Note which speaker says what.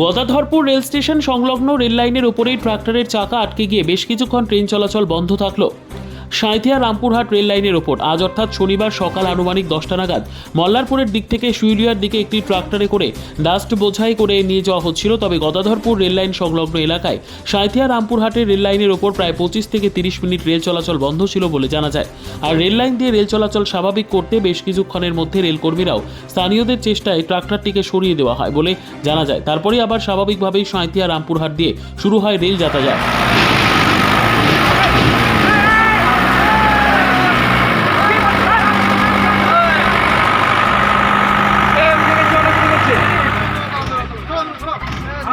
Speaker 1: Gadadharpur rail station সংলগ্ন rail লাইনের উপরেই ট্রাক্টরের চাকা আটকে গিয়ে বেশ কিছুক্ষণ ট্রেন চলাচল বন্ধ থাকল। সাঁইথিয়া রামপুরহাট রেল লাইনের ওপর। আজ অর্থাৎ শনিবার সকাল আনুমানিক দশটা নাগাদ মল্লারপুরের দিক থেকে শুইলিয়ার দিকে একটি ট্রাক্টরে করে ডাস্ট বোঝাই করে নিয়ে যাওয়া হচ্ছিল, তবে গদাধরপুর রেল লাইন সংলগ্ন এলাকায় সাঁইথিয়া রামপুরহাটের রেল লাইনের ওপর প্রায় পঁচিশ থেকে তিরিশ মিনিট রেল চলাচল বন্ধ ছিল বলে জানা যায়। আর রেল লাইন দিয়ে রেল চলাচল স্বাভাবিক করতে বেশ কিছুক্ষণের মধ্যে রেলকর্মীরাও স্থানীয়দের চেষ্টায় ট্রাক্টরটিকে সরিয়ে দেওয়া হয় বলে জানা যায়। তারপরে আবার স্বাভাবিকভাবেই সাঁইথিয়া রামপুরহাট দিয়ে শুরু হয় রেল যাতায়াত।